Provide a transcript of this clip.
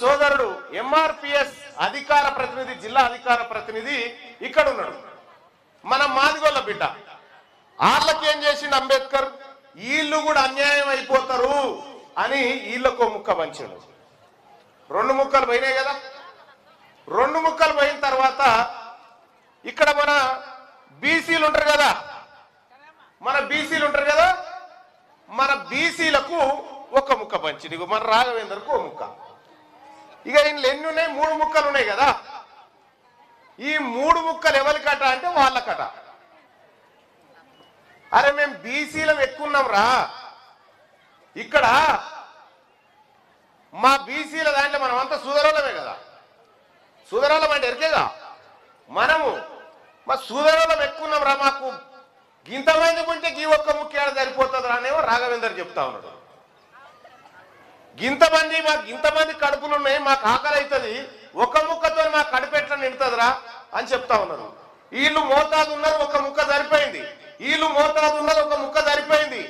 సోదరుడు ఎంఆర్పిఎస్ అధికార ప్రతినిధి జిల్లా అధికార ప్రతినిధి ఇక్కడ ఉన్నాడు. మన మాదిగోళ్ళ బిడ్డ. ఆళ్ళకేం ఏం చేసిండు అంబేద్కర్? వీళ్ళు కూడా అన్యాయం అయిపోతారు అని వీళ్ళకు ముక్క పంచాడు. రెండు ముక్కలు పోయినాయి కదా? రెండు ముక్కలు పోయిన తర్వాత ఇక్కడ మన బీసీలు ఉంటారు కదా? మన బీసీలు ఉంటారు కదా? మన బీసీలకు ఒక ముక్క పంచింది మన రాఘవేందర్కు ఒక ముక్క. ఇక ఇందులో ఎన్ని ఉన్నాయి? మూడు ముక్కలు ఉన్నాయి కదా. ఈ మూడు ముక్కలు ఎవరికట అంటే వాళ్ళకట అరే మేము బీసీలం ఎక్కున్నాం రా. ఇక్కడ మా బీసీల దాంట్లో మనం అంతా సుదరోళమే కదా. సుదరోళం అంటే ఎరికేగా మనము మా సుదరోళం ఎక్కున్నాం రా మాకు. గింతమంది ఉంటే గీ ఒక్క ముఖ్యాడ సరిపోతుంది రానేమో రాఘవేందర్ చెప్తా ఉన్నాడు. గింతమంది మాకు ఇంతమంది కడుపులు ఉన్నాయి మాకు ఆకలి అవుతుంది. ఒక ముక్కతో మా కడుపు ఎట్లా నిండుతుందిరా అని చెప్తా ఉన్నారు. వీళ్ళు మోతాదు ఉన్నారు ఒక ముక్క సరిపోయింది. వీళ్ళు మోతాదు ఉన్నారు ఒక ముక్క సరిపోయింది.